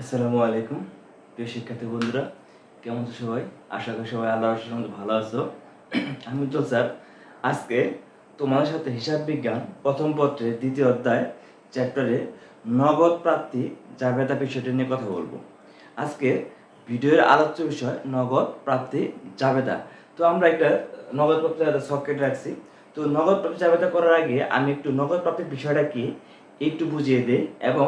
আসসালামু আলাইকুম, প্রিয় শিক্ষার্থী বন্ধুরা, কেমন আছো সবাই? আশা করি সবাই আল্লাহর রহমতে ভালো আছো। আমি তো স্যার, আজকে তোমাদের সাথে হিসাব বিজ্ঞান প্রথম পত্রের দ্বিতীয় অধ্যায়, চ্যাপ্টারে নগদ প্রাপ্তি জাবেদা বিষয়টি নিয়ে কথা বলব। আজকে ভিডিওর আলোচ্য বিষয় নগদ প্রাপ্তি জাবেদা তো আমরা একটা নগদ প্রাপ্তি সকেট রাখছি। তো নগদ প্রাপ্তি জাবেদা করার আগে আমি একটু নগদ প্রাপ্তির বিষয়টা কি একটু বুঝিয়ে দিই এবং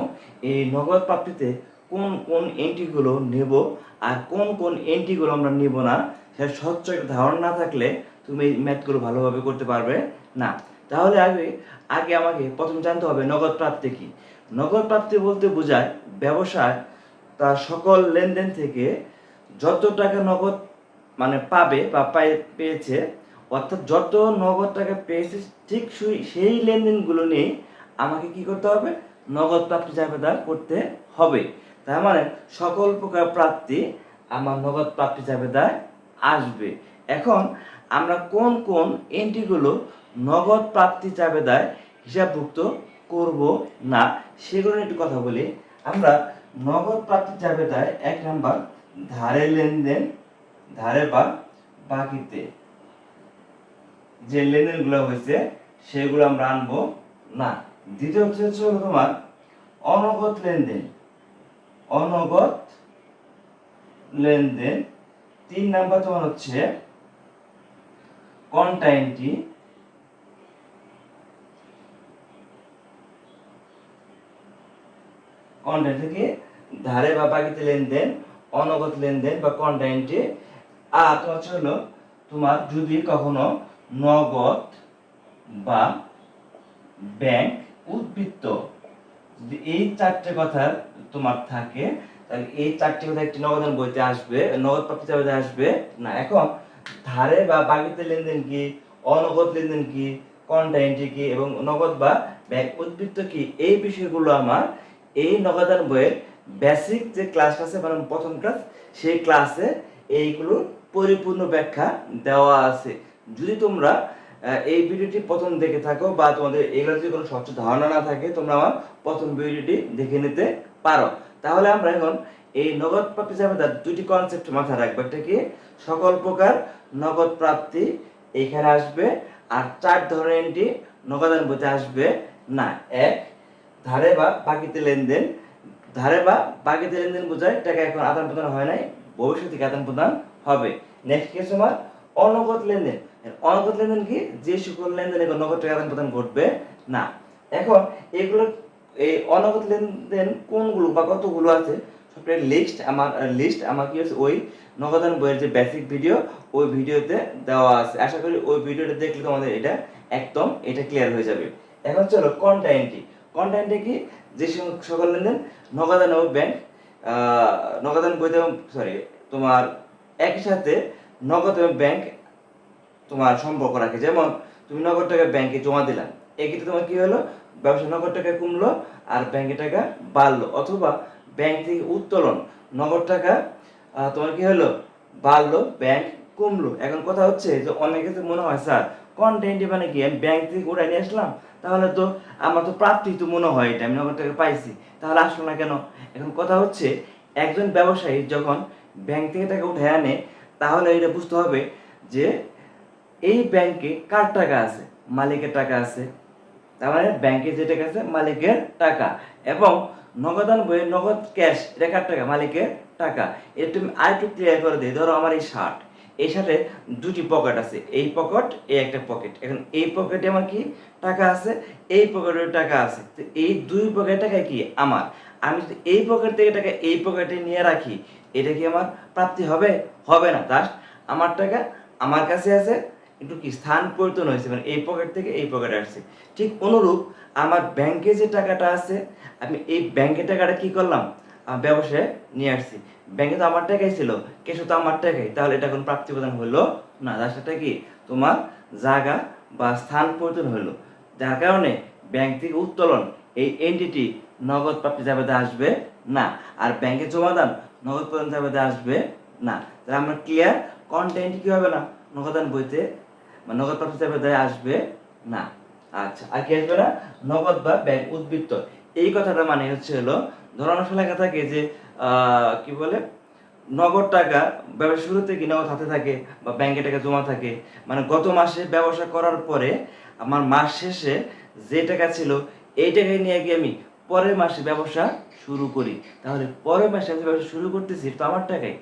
এই নগদ প্রাপ্তিতে কোন কোন এন্ট্রিগুলো নেব আর কোন কোন এন্ট্রিগুলো আমরা নেব না, সেটা স্বচ্ছ ধারণা না থাকলে তুমি এই ম্যাথগুলো ভালোভাবে করতে পারবে না। তাহলে আগে আগে আমাকে প্রথম জানতে হবে নগদ প্রাপ্তি কি? নগদ প্রাপ্তি বলতে বোঝায় ব্যবসায় তার সকল লেনদেন থেকে যত টাকা নগদ মানে পাবে বা পেয়েছে, অর্থাৎ যত নগদ টাকা পেয়েছে ঠিক সেই- লেনদেনগুলো নিয়ে আমাকে কি করতে হবে? নগদ প্রাপ্তি জাবেদা করতে হবে। তার মানে সকল প্রকার প্রাপ্তি আমার নগদ প্রাপ্তি জাবেদায় আসবে। এখন আমরা কোন কোন এন্ট্রিগুলো নগদ প্রাপ্তি জাবেদায় হিসাবভুক্ত করব না, সেগুলো একটু কথা বলি। আমরা নগদ প্রাপ্তি জাবেদায় এক নাম্বার ধারে লেনদেন, ধারে বা বাকিতে। যে লেনদেনগুলো হয়েছে, সেগুলো আমরা আনব না। দ্বিতীয় হচ্ছে হচ্ছে তোমার অনগদ লেনদেন। অনগদ লেনদেন। তিন নাম্বার তোমার হচ্ছে কন্টাইনটি কন্টাইন থেকে ধারে বা বাকিতে লেনদেন অনগত লেনদেন বা কন্টাইনটি আর তোমার হচ্ছে হলো তোমার যদি কখনো নগদ বা ব্যাংক উদ্বৃত্ত এই চারটে কথা তোমার থাকে, তাহলে এই চারটি কথা একটি নগদান বইতে আসবে, নগদ প্রাপ্তি আসবে। না, এখন ধারে বা বাকিতে লেনদেন কি অনগদ লেনদেন কি কন্টাইনটি কি, এবং নগদ বা ব্যাংক উদ্বৃত্ত কি, এই বিষয়গুলো আমার এই নগদান বইয়ের বেসিক যে ক্লাস আছে মানে প্রথম ক্লাস সেই ক্লাসে এইগুলো পরিপূর্ণ ব্যাখ্যা দেওয়া আছে। যদি তোমরা এই ভিডিওটি প্রথম দেখে থাকো বা তোমাদের এগুলো যদি কোনো স্বচ্ছ ধারণা না থাকে, তোমরা আমার প্রথম ভিডিওটি দেখে নিতে পারো। তাহলে আমরা এখন এই নগদ প্রাপ্তি তার দুটি কনসেপ্ট মাথায় রাখব। একটা কি? সকল প্রকার নগদ প্রাপ্তি এখানে আসবে আর চার ধরনের এন্ট্রি নগদান বইতে আসবে না। এক, ধারে বা বাকিতে লেনদেন। ধারে বা বাকিতে লেনদেন বোঝায় টাকা এখন আদান প্রদান হয় নাই ভবিষ্যতে আদান প্রদান হবে। নেক্সট কি আছে আমার? অনগদ লেনদেন। অনগদ লেনদেন কি? যে সকল লেনদেন এখন নগদ টাকা আদান প্রদান ঘটবে না। এখন এগুলো এই অনগদ লেনদেন কোনগুলো বা কতগুলো আছে? সবটাই লিস্ট আমার লিস্ট আমার কি আছে ওই নগদান বইয়ের যে বেসিক ভিডিও ওই ভিডিওতে দেওয়া আছে। আশা করি ওই ভিডিওটা দেখলে তোমাদের এটা একদম, এটা ক্লিয়ার হয়ে যাবে। এখন চলো কন্টাইনটি কন্টাইনটি কি? যে সকল লেনদেন, নগদান ও ব্যাংক নগদান বইতে সরি তোমার একই সাথে নগদ এবং ব্যাংক তোমার সম্পর্ক রাখে। যেমন, তুমি নগদ টাকা ব্যাংকে জমা দিলাম এক্ষেত্রে তোমার কি হলো? ব্যবসা নগদ টাকা কমলো আর ব্যাংকে টাকা বাড়লো। অথবা ব্যাংক থেকে উত্তোলন, নগদ টাকা তোমার কি হলো? বাড়লো, ব্যাংক কমলো। এখন কথা হচ্ছে যে অনেকে তো মনে হয়, স্যার কন্টেন্ট মানে কি? আমি ব্যাংক থেকে উঠাই নিয়ে আসলাম, তাহলে তো আমার তো প্রাপ্তি তো মনে হয় এটা, আমি নগদ টাকা পাইছি, তাহলে আসলো না কেন? এখন কথা হচ্ছে, একজন ব্যবসায়ী যখন ব্যাংক থেকে টাকা উঠে আনে, তাহলে এটা বুঝতে হবে যে এই ব্যাংকে কার টাকা আছে? মালিকের টাকা আছে মানে ব্যাংকে যে টাকা আছে মালিকের টাকা। এবং নগদান বইয়ের নগদ ক্যাশ কার টাকা, মালিকের টাকা। এটা তুমি আরেকটু ক্লিয়ার করে দিই, ধরো আমার এই শার্ট এই শার্টে দুটি পকেট আছে। এই পকেট এই একটা পকেট এখন এই পকেটে আমার কি টাকা আছে? এই পকেটে টাকা আছে। তো এই দুই পকেট টাকা কি আমার? আমি যদি এই পকেট থেকে টাকা এই পকেটে নিয়ে রাখি, এটা কি আমার প্রাপ্তি হবে? হবে না। জাস্ট আমার টাকা আমার কাছে আছে একটু কি স্থান পরিবর্তন হয়েছে? মানে এই পকেট থেকে এই পকেটে আসছে। ঠিক অনুরূপ আমার ব্যাংকে যে টাকাটা আছে, আমি এই ব্যাংকের টাকাটা কি করলাম? ব্যবসায় নিয়ে আসছি। ব্যাংকে তো আমার টাকাই ছিল কেসু তো আমার টাকাই। তাহলে এটা কোনো প্রাপ্তি প্রদান হলো না? যার সাথে কি? তোমার জায়গা বা স্থান পরিবর্তন হলো। যার কারণে ব্যাংক থেকে উত্তোলন, এই এন্টিটি নগদ প্রাপ্তি জাবেদা আসবে না। আর ব্যাংকে জমা দান, নগদ প্রদান জাবেদা আসবে না। তাহলে আমরা ক্লিয়ার কন্টেন্ট কি হবে না নগদান বইতে নগদ প্রাপ্তি জাবেদায় আসবে? না। আচ্ছা আর কি আসবে না? নগদ বা ব্যাংক উদ্বৃত্ত। এই কথাটা মানে হচ্ছে হলো, ধরো অনেক সময় লেখা থাকে যে কি বলে? নগদ টাকা ব্যবসা শুরুতে কি নগদ হাতে থাকে বা ব্যাংকে টাকা জমা থাকে। মানে গত মাসে ব্যবসা করার পরে আমার মাস শেষে যে টাকা ছিল, এই টাকায় নিয়ে গিয়ে আমি পরের মাসে ব্যবসা শুরু করি। তাহলে পরের মাসে আমি ব্যবসা শুরু করতেছি তো আমার টাকায়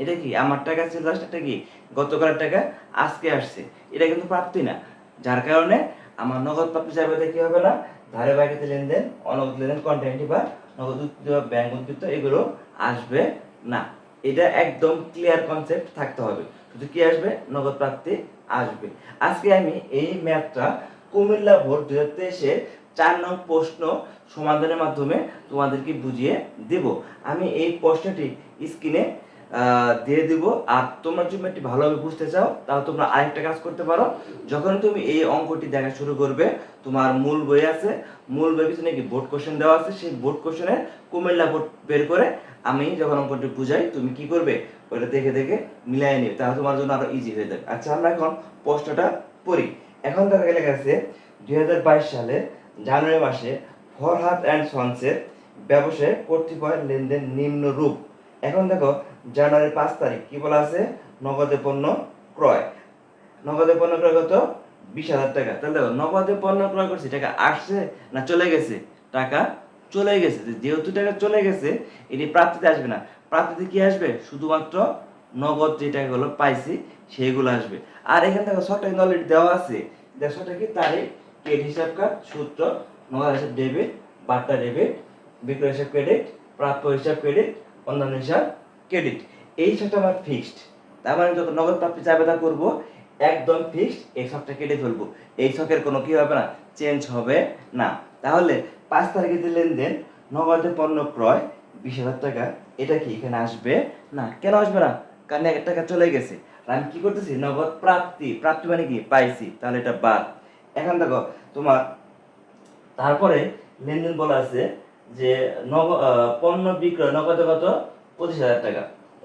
এটা কি? আমার টাকা ছিল লাস্ট কি? গতকালের টাকা আজকে আসছে। এটা কিন্তু প্রাপ্তি না। যার কারণে আমার নগদ প্রাপ্তি চাইবে কি হবে না? ধারে বাকিতে লেনদেন অনগদ লেনদেন কন্টেন্ট বা নগদ বা ব্যাংক উদ্বৃত্ত এগুলো আসবে না। এটা একদম ক্লিয়ার কনসেপ্ট থাকতে হবে। শুধু কি আসবে? নগদ প্রাপ্তি আসবে। আজকে আমি এই ম্যাথটা কুমিল্লা ভোট দু হাজার চার নং প্রশ্ন সমাধানের মাধ্যমে তোমাদেরকে বুঝিয়ে দেব। আমি এই প্রশ্নটি স্ক্রিনে দিয়ে দিব। আর তোমরা যদি একটু ভালোভাবে বুঝতে চাও, তাহলে তোমরা আরেকটা কাজ করতে পারো। যখন তুমি এই অঙ্কটি দেখা শুরু করবে, তোমার মূল বই আছে, মূল বই পিছনে কি বোর্ড কোশ্চেন দেওয়া আছে। সেই বোর্ড কোশ্চেনে কুমিল্লা বোর্ড বের করে আমি যখন অঙ্কটি বুঝাই, তুমি কি করবে? ওটা দেখে দেখে মিলাই নিবে। তাহলে তোমার জন্য আরও ইজি হয়ে যাবে। আচ্ছা আমরা এখন প্রশ্নটা পড়ি। এখন দেখা গেলে গেছে, দুই হাজার বাইশ সালে জানুয়ারি মাসে ফরহাদ অ্যান্ড সন্সের ব্যবসায় কর্তৃপয় লেনদেন নিম্ন রূপ এখন দেখো জানুয়ারি পাঁচ তারিখ, কি বলা আছে? নগদে পণ্য ক্রয়। নগদে পণ্য ক্রয় কত? বিশ হাজার টাকা। তাহলে দেখো, নগদে পণ্য ক্রয় করছি, টাকা আসছে না চলে গেছে? টাকা চলে গেছে। যেহেতু টাকা চলে গেছে, এটি প্রাপ্তিতে আসবে না। প্রাপ্তিতে কি আসবে? শুধুমাত্র নগদ যে টাকাগুলো পাইছি, সেইগুলো আসবে। আর এখানে দেখো ছটা কিন্তু অলরেডি দেওয়া আছে। দেড়শোটা কি? তারিখ কেট হিসাব কার্ড, সূত্র, নগদ হিসাব ডেবিট বার্তা ডেবিট বিক্রয় হিসাব ক্রেডিট প্রাপ্য হিসাব ক্রেডিট অন্যান্য হিসাব ক্রেডিট এই ছটা আমার ফিক্সড তার মানে যত নগদ প্রাপ্তি চাবেদা করব, একদম ফিক্সড এই ছকটা কেটে ফেলব। এই ছকের কোনো কি হবে না চেঞ্জ হবে না। তাহলে পাঁচ তারিখে যে লেনদেন নগদে পণ্য ক্রয়, বিশ হাজার টাকা, এটা কি এখানে আসবে? না। কেন আসবে না? কারণ এক টাকা চলে গেছে। আর আমি কি করতেছি? নগদ প্রাপ্তি। প্রাপ্তি মানে কি? পাইছি। তাহলে এটা বাদ। এখন দেখো, তোমার তারপরে লেনদেন বলা আছে যে পণ্য বিক্রয়, নগদে কত? পঁচিশ হাজার টাকা।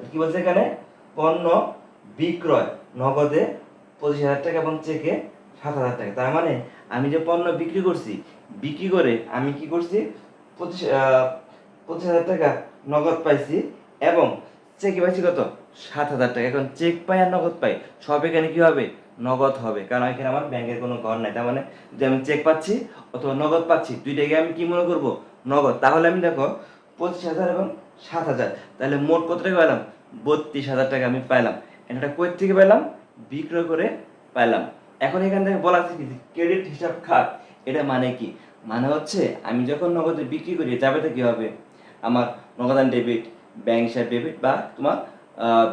কি বলছে এখানে? পণ্য বিক্রয়, নগদে পঁচিশ হাজার টাকা এবং চেকে সাত হাজার টাকা। তার মানে আমি যে পণ্য বিক্রি করছি, বিক্রি করে আমি কি করছি? পঁচিশ পঁচিশ হাজার টাকা নগদ পাইছি এবং চেকে পাইছি কত? সাত হাজার টাকা। এখন চেক পাই আর নগদ পাই, সব এখানে কি হবে? নগদ হবে। কারণ এখানে আমার ব্যাংকের কোনো ঘর নাই। তার মানে যে আমি চেক পাচ্ছি অথবা নগদ পাচ্ছি, দুইটাকে আমি কি মনে করব? নগদ। তাহলে আমি দেখো পঁচিশ হাজার এবং সাত হাজার। তাহলে মোট কত টাকা পেলাম? বত্রিশ হাজার টাকা আমি পাইলাম। এটা কই থেকে পেলাম? বিক্রয় করে পাইলাম। এখন এখান থেকে বলা আছে কি? ক্রেডিট হিসাব খাত। এটা মানে কি? মানে হচ্ছে আমি যখন নগদে বিক্রি করি, যাবে তো কী হবে আমার নগদান ডেবিট, ব্যাংক হিসাব ডেবিট বা তোমার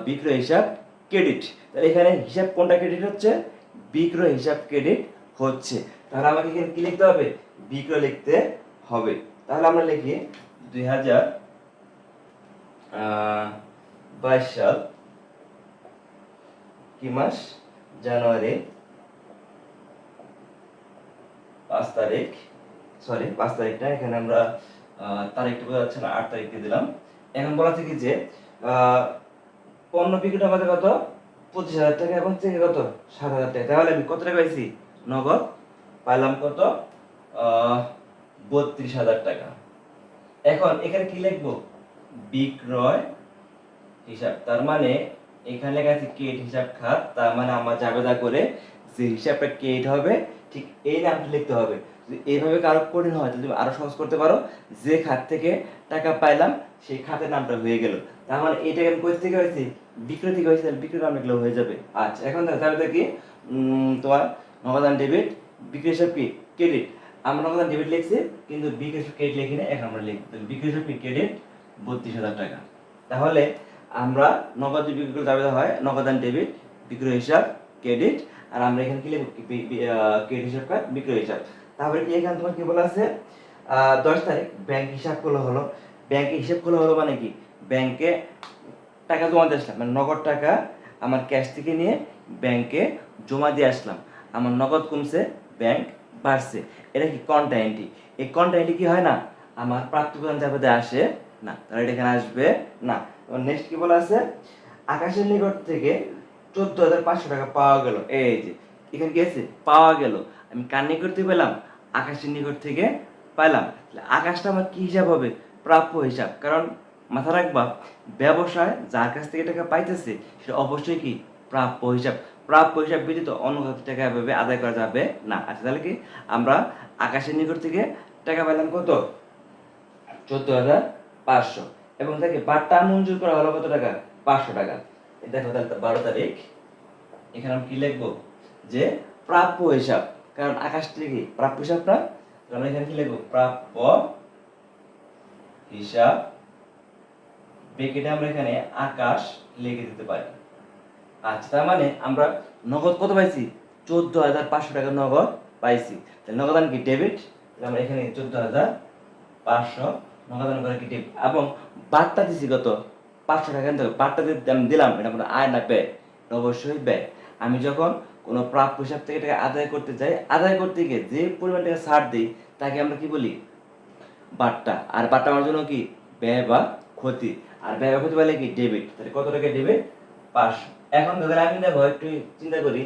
বিক্রয় হিসাব ক্রেডিট। তাহলে এখানে হিসাব কোনটা ক্রেডিট হচ্ছে? বিক্রয় হিসাব ক্রেডিট হচ্ছে। তাহলে আমাকে এখানে কি লিখতে হবে? বিক্রয় লিখতে হবে। তাহলে আমরা লিখি দুই হাজার বাইশ সাল কি মাস? জানুয়ারি পাঁচ তারিখ সরি পাঁচ তারিখটা। এখানে আমরা তারিখটা বোঝা যাচ্ছে না, আট তারিখ দিয়ে দিলাম। এখন বলা থেকে যে পণ্য বিক্রিটা আমাদের কত? পঁচিশ হাজার টাকা এবং চেকে কত? সাত হাজার টাকা। তাহলে আমি কত টাকা পাইছি? নগদ। পাইলাম কত? বত্রিশ হাজার টাকা। এখন এখানে কি লিখব? বিক্রয় হিসাব। তার মানে এখানে লেখা আছে কেট হিসাব খাত, তার মানে আমার জাবেদা করে, যে হিসাবটা কেট হবে, ঠিক এই নামটা লিখতে হবে। এইভাবে কারও কঠিন হয় তুমি আরও সহজ করতে পারো, যে খাত থেকে টাকা পাইলাম, সেই খাতের নামটা হয়ে গেল। তার মানে এই টাকা আমি কোথা থেকে হয়েছে? বিক্রয় থেকে হয়েছে বিক্রয় নাম লিখলেও হয়ে যাবে। আচ্ছা এখন দেখো, তাহলে কি তোমার নগদান ডেবিট বিক্রয় হিসাব কি? ক্রেডিট। আমরা নগদান ডেবিট লিখছি, কিন্তু হিসাব ক্রেডিট লিখি না এখন আমরা তাহলে বিক্রি ক্রেডিট বত্রিশ হাজার টাকা। তাহলে আমরা নগদ যে বিক্রি করে দাবিতে হয় নগদান ডেবিট বিক্রয় হিসাব ক্রেডিট আর আমরা এখানে কি লিখব? ক্রেডিট হিসাব কার্ড বিক্রয় হিসাব। তারপরে কি এখানে তোমার কি বলা আছে? দশ তারিখ ব্যাংক হিসাব খোলা হলো। ব্যাংকে হিসাব খোলা হলো মানে কি? ব্যাংকে টাকা জমা দিয়ে আসলাম। মানে নগদ টাকা আমার ক্যাশ থেকে নিয়ে ব্যাংকে জমা দিয়ে আসলাম। আমার নগদ কমছে ব্যাংক বাড়ছে এটা কি কন্টাইনটি এই কন্টাইনটি কি হয় না? আমার প্রাপ্তি প্রদান যাবে আসে না। তাহলে এটা এখানে আসবে না। নেক্সট কি বলা আছে? আকাশের নিকট থেকে চোদ্দ হাজার পাঁচশো টাকা পাওয়া গেল। এই যে, এখানে কি আছে? পাওয়া গেল। আমি কার নিকট থেকে পেলাম? আকাশের নিকট থেকে পাইলাম আকাশটা আমার কি হিসাব হবে? প্রাপ্য হিসাব। কারণ মাথা রাখবা, ব্যবসায় যার কাছ থেকে টাকা পাইতেছে সেটা অবশ্যই কি? প্রাপ্য হিসাব। প্রাপ্য হিসাব ব্যতীত অন্য টাকা এভাবে আদায় করা যাবে না। আচ্ছা তাহলে কি আমরা আকাশের নিকট থেকে টাকা পেলাম কত? চোদ্দ হাজার পাঁচশো। এবং তাকে বাট্টা মঞ্জুর করা হলো কত টাকা? পাঁচশো টাকা। দেখো তাহলে বারো তারিখ। এখানে আমি কি লিখব? যে প্রাপ্য হিসাব। কারণ আকাশ থেকে প্রাপ্য হিসাবটা আমরা এখানে কি লিখব? প্রাপ্য হিসাব। বেকেটে আমরা এখানে আকাশ লিখে দিতে পারি। আচ্ছা তার মানে আমরা নগদ কত পাইছি? চোদ্দ হাজার পাঁচশো টাকা নগদ পাইছি। তাহলে নগদান কি ডেবিট আমরা এখানে চোদ্দ হাজার পাঁচশো নগদান করে কি ডেবিট এবং বার্তা দিছি কত? পাঁচশো টাকা বার্তা দিতে আমি দিলাম, এটা কোনো আয় না ব্যয়? অবশ্যই ব্যয়। আমি যখন কোনো প্রাপ্য হিসাব থেকে টাকা আদায় করতে যাই, আদায় করতে গিয়ে যে পরিমাণ টাকা ছাড় দিই, তাকে আমরা কি বলি? বার্তা। আর বার্তা আমার জন্য কি? ব্যয় বা ক্ষতি। আর ব্যয় বা ক্ষতি বলে কি? ডেবিট তাহলে কত টাকা ডেবিট পাঁচশো। এখন ধরে আমি দেখো একটু চিন্তা করি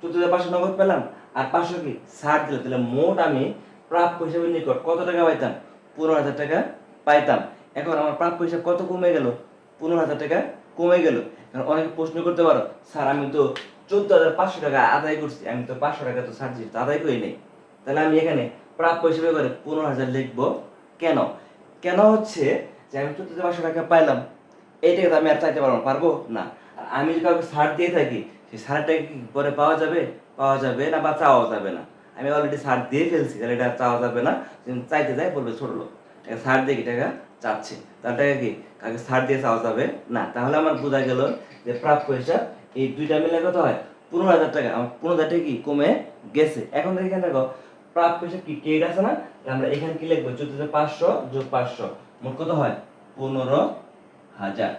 চোদ্দ হাজার পাঁচশো নগদ পেলাম, আর পাঁচশো কি? ছাড় দিল তাহলে মোট আমি প্রাপ্য হিসাবে নিকট কত টাকা পাইতাম? পনেরো হাজার টাকা পাইতাম। এখন আমার প্রাপ্য হিসাব কত কমে গেল? পনেরো হাজার টাকা কমে গেল। কারণ অনেকে প্রশ্ন করতে পারো, স্যার, আমি তো চোদ্দ হাজার পাঁচশো টাকা আদায় করছি, আমি তো পাঁচশো টাকা তো দিচ্ছি আদায় করি নেই। তাহলে আমি এখানে প্রাপ্য হিসেবে করে পনেরো হাজার লিখব। কেন? কেন হচ্ছে যে আমি চোদ্দ হাজার পাঁচশো টাকা পাইলাম এই টাকা তো আমি আর চাইতে পারব পারব না। আমি কাউকে সার দিয়ে থাকি সেই টাকা কি পরে পাওয়া যাবে? পাওয়া যাবে না বা চাওয়া যাবে না। আমি অলরেডি সার দিয়ে ফেলছি, তাহলে এটা চাওয়া যাবে না। চাইতে যাই বলবে ছোট লোক ছাড় দিয়ে কি টাকা চাচ্ছে? তার টাকা কি? কাকে সার দিয়ে চাওয়া যাবে না। তাহলে আমার বোঝা গেল যে প্রাপ্য হিসাব, এই দুইটা মিলে কত হয়? পনেরো হাজার টাকা। আমার পনেরো হাজার টাকা কি কমে গেছে? এখন এখানে দেখো, প্রাপ্য হিসাব কি কেড আছে না? আমরা এখানে কি লিখব? চোদ্দ পাঁচশো যোগ পাঁচশো, মোট কত হয়? পনেরো হাজার।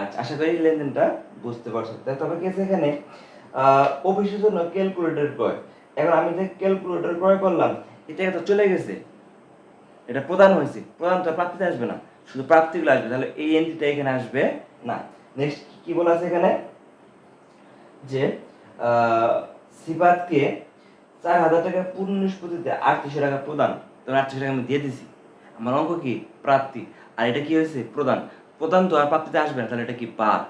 আচ্ছা আশা করি লেনদেনটা বুঝতে পারছ। তবে কি এখানে? অফিসের জন্য ক্যালকুলেটর ক্রয়। এখন আমি যে ক্যালকুলেটর ক্রয় করলাম এটা তো চলে গেছে। এটা প্রদান হয়েছে। প্রদান তো প্রাপ্তিতে আসবে না। শুধু প্রাপ্তিগুলো আসবে তাহলে এই এখানে আসবে না। নেক্সট কি বলা আছে এখানে? যে আহ, সিবাতকে চার হাজার টাকা পূর্ণ নিষ্পত্তিতে আটত্রিশশো টাকা প্রদান। তখন আটত্রিশশো টাকা আমি দিয়ে দিছি। আমার অঙ্ক কি? প্রাপ্তি। আর এটা কি হয়েছে? প্রদান। প্রদান তো আর প্রাপ্তিতে আসবে না, তাহলে এটা কি বাদ?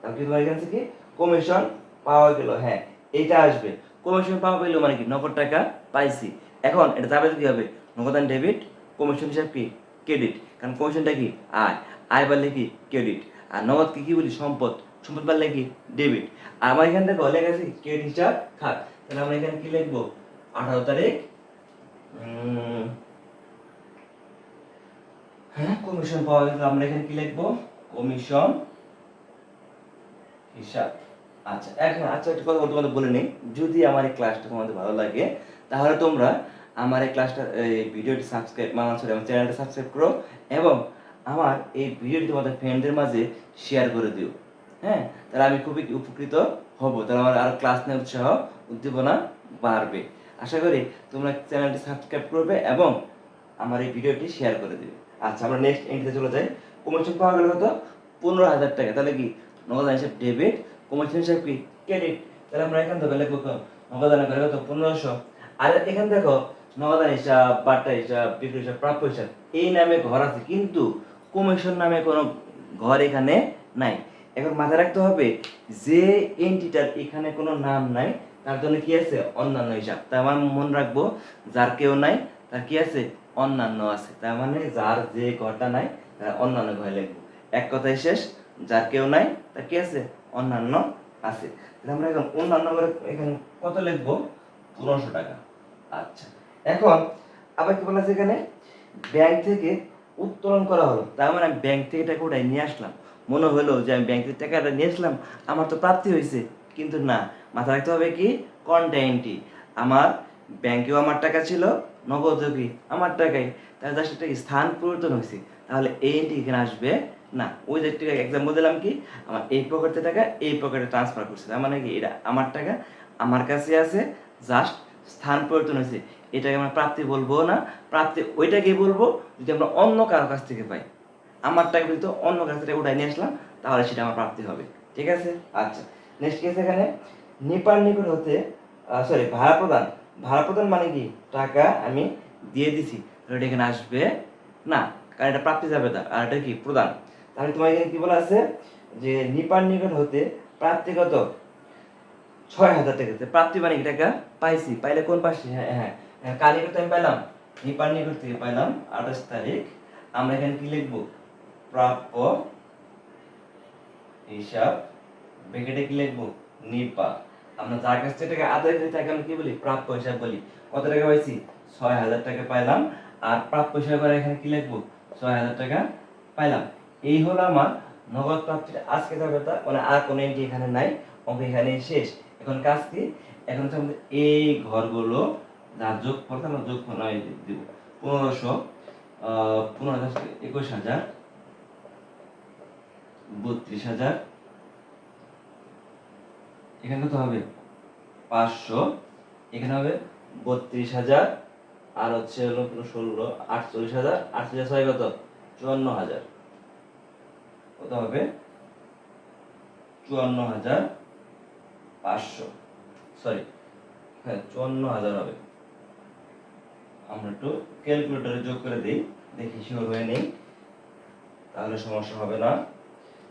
তাহলে কি তোমার এখানে কি কমিশন পাওয়া গেল হ্যাঁ এইটা আসবে। কমিশন পাওয়া গেল মানে কি? নগদ টাকা পাইছি। এখন এটা যাবে কি হবে নগদান ডেবিট কমিশন হিসাব কি? ক্রেডিট কারণ কমিশনটা কি? আয়। আয় বাড়লে কি? ক্রেডিট আর নগদ কি কি বলি? সম্পদ। সম্পদ বাড়লে কি? ডেবিট আর আমার এখানে দেখো লেখা আছে ক্রেডিট হিসাব খাত। তাহলে আমরা এখানে কি লিখব? আঠারো তারিখ হ্যাঁ কমিশন পাওয়া গেল আমরা এখানে কি লিখব? কমিশন হিসাব। আচ্ছা এখন আচ্ছা একটা কথা তোমাদের বলে নিই। যদি আমার এই ক্লাসটা তোমাদের ভালো লাগে, তাহলে তোমরা আমার এই ক্লাসটা এই ভিডিওটি সাবস্ক্রাইব মানে সরি আমার চ্যানেলটা সাবস্ক্রাইব করো এবং আমার এই ভিডিওটি তোমাদের ফ্রেন্ডদের মাঝে শেয়ার করে দিও। হ্যাঁ তাহলে আমি খুবই উপকৃত হব। তাহলে আমার আরও ক্লাস নেওয়ার উৎসাহ, উদ্দীপনা বাড়বে। আশা করি তোমরা চ্যানেলটি সাবস্ক্রাইব করবে এবং আমার এই ভিডিওটি শেয়ার করে দেবে। আচ্ছা আমরা নেক্সট এন্ট্রিতে চলে যাই। কমিশন পাওয়া গেল কত? পনেরো হাজার টাকা। তাহলে কি? নগদান হিসাব ডেবিট কমিশন হিসাব কি? ক্রেডিট তাহলে আমরা এখান থেকে লিখব? নগদান করে কত? পনেরোশো। আর এখানে দেখো, নগদান হিসাব বাট্টা হিসাব, বিক্রি হিসাব, প্রাপ্য হিসাব, এই নামে ঘর আছে। কিন্তু কমিশন নামে কোনো ঘর এখানে নাই। এখন মাথায় রাখতে হবে, যে এন্টিটার এখানে কোনো নাম নাই, তার জন্য কি আছে? অন্যান্য হিসাব। তাই আমার মনে রাখব, যার কেউ নাই, তার কি আছে? অন্যান্য আছে। তার মানে যার যে ঘরটা নাই, তার অন্যান্য ঘরে লিখব এক কথায় শেষ, যার কেউ নাই, তার কি আছে? অন্যান্য আছে। আমরা এখন অন্যান্য ঘরে এখানে কত লিখব পনেরোশো টাকা। আচ্ছা। এখন আবার কি বলা এখানে? ব্যাংক থেকে উত্তোলন করা হলো। তার মানে আমি ব্যাংক থেকে টাকা ওটাই নিয়ে আসলাম। মনে হলো যে আমি ব্যাংক থেকে টাকাটা নিয়ে আসলাম, আমার তো প্রাপ্তি হয়েছে। কিন্তু না মাথা রাখতে হবে কি? কন্টেন্টটি আমার ব্যাংকেও আমার টাকা ছিল কি আমার টাকায় তার সাথে স্থান পরিবর্তন হয়েছে, তাহলে এই এন্ট্রি এখানে আসবে না। ওই যে টাকা এক্সাম্পল দিলাম কি, আমার এই পকেটে টাকা এই পকেটে ট্রান্সফার করছে। তার মানে কি, এটা আমার টাকা, আমার কাছে আছে জাস্ট স্থান পরিবর্তন হয়েছে। এটাকে আমরা প্রাপ্তি বলব না। প্রাপ্তি ওইটাকে বলব যদি আমরা অন্য কারও কাছ থেকে পাই। আমার টাকা কিন্তু অন্য কাছ থেকে উঠাই নিয়ে আসলাম, তাহলে সেটা আমার প্রাপ্তি হবে। ঠিক আছে? আচ্ছা নেক্সট কেস এখানে নেপাল নিকট হতে সরি ভাড়া প্রদান। ভাড়া প্রদান মানে কি? টাকা আমি দিয়ে দিছি। এটা এখানে আসবে? না, কারণ এটা প্রাপ্তি যাবে না আর এটা কি? প্রদান। তাহলে তোমার এখানে কি বলা আছে? যে নিপার নিকট হতে প্রাপ্তি কত ছয় হাজার টাকা প্রাপ্তি মানে টাকা পাইছি। পাইলে কোন পাশে? হ্যাঁ হ্যাঁ হ্যাঁ কার নিকট আমি পাইলাম? নিপার নিকট থেকে পাইলাম। আঠাশ তারিখ। আমরা এখানে কি লিখব? প্রাপ্য হিসাব। ব্র্যাকেটে কি লিখব? নিপা। আমরা যার কাছ থেকে আদায় করি তাকে আমরা কি বলি? প্রাপ্য হিসাব বলি। কত টাকা পাইছি? ছয় হাজার টাকা পাইলাম। আর প্রাপ্য হিসাব করে এখানে কি লিখব? ছয় হাজার টাকা পাইলাম। এই হলো আমার নগদ প্রাপ্তির আজকে যাবেটা মানে আর কোনো এন্ট্রি এখানে নাই। অঙ্ক এখানে শেষ। এখন কাজ কি? এখন হচ্ছে আমাদের এই ঘরগুলো যা যোগ করতে আমরা যোগ নয় দিব। পনেরোশো পনেরো হাজার একুশ হাজার, বত্রিশ হাজার এখানে কত হবে? পাঁচশো। এখানে হবে বত্রিশ হাজার। আর হচ্ছে হলো ষোলো, আটচল্লিশ হাজার। আটচল্লিশ ছয় কত? চুয়ান্ন হাজার। কত হবে? চুয়ান্ন হাজার পাঁচশো। সরি হ্যাঁ চুয়ান্ন হাজার হবে। আমরা একটু ক্যালকুলেটরে যোগ করে দিই। দেখি শিওর হয়ে নেই। তাহলে সমস্যা হবে না।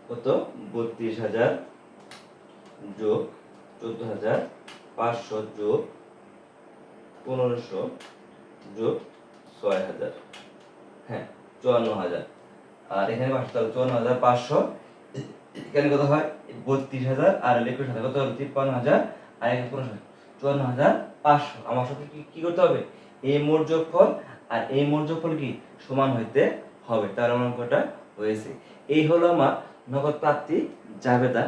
কত? বত্রিশ হাজার যোগ চোদ্দ হাজার পাঁচশো যোগ পনেরোশো যোগ ছয় হাজার। হ্যাঁ চুয়ান্ন হাজার। আর এখানে পাঁচশো, তাহলে চুয়ান্ন হাজার পাঁচশো। এখানে কত হয়? বত্রিশ হাজার। আর একুশ হাজার। কত হবে? তিপ্পান্ন হাজার। আর পনেরো চুয়ান্ন হাজার পাঁচশো। আমার সাথে কি কি করতে হবে? এই মোট যোগফল আর এই মোট যোগফল কি? সমান হইতে হবে। তার অঙ্কটা হয়েছে। এই হলো আমার নগদ প্রাপ্তি জাবেদা।